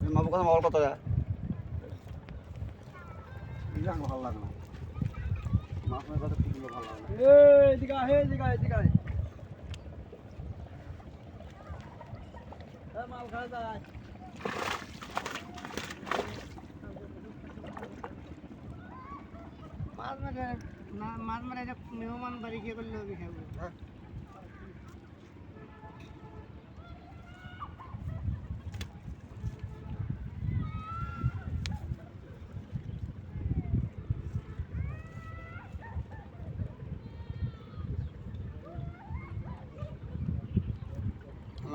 মামু কথা মামার কথা ইলাম ভালো লাগে না। মাছের কথা খুব ভালো লাগে না। এদিকে আহে এদিকে আহে এদিকে আহে মাল খাওয়া যায় মাছ মারে মেহমান বাড়ি গিয়ে করলে হবে খাব।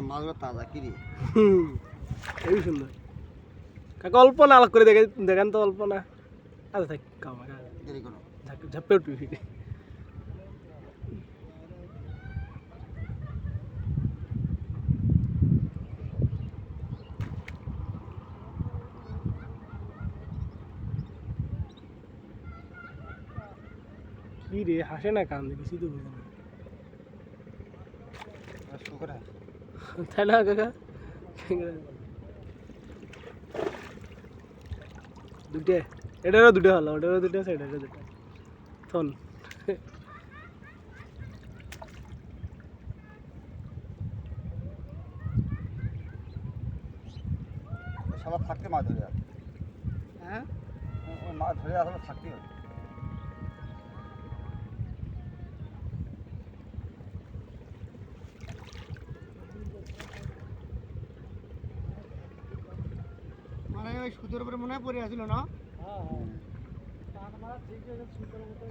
মাছগুলো তাজা কিরি এই সুন্দর। কাকা অল্প না আলাপ করে দেখে দেখেন তো অল্প না। আচ্ছা থাক খাওয়া দেরি করো। ঝাপে উঠবি কি রে হাসে না কান কিছু তো বুঝে না। তাই না কাকা? দুটে। এটারও দুটো হলো ওটারও দুটো সেটারও দুটো থন সবার থাকতে মাছ ধরে হ্যাঁ? ওই মাছ ধরে আসলে থাকতে হবে মানে ওই সুতোর উপরে মনে হয় পড়ে আসছিল না?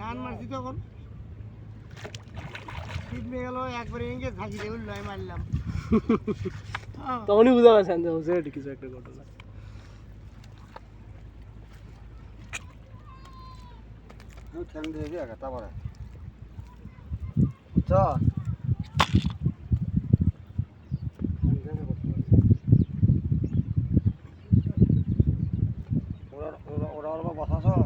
ধান মারছি তখন শীত নিয়ে গেল একবারে এঁকে ঝাঁকি দিয়ে উঠল আমি মারলাম। তখনই বুঝা হচ্ছে এটা কিছু একটা ঘটনা। ঠ্যাং দিয়ে দিয়ে তারপরে। বুঝছ আমার বাবা বাসাস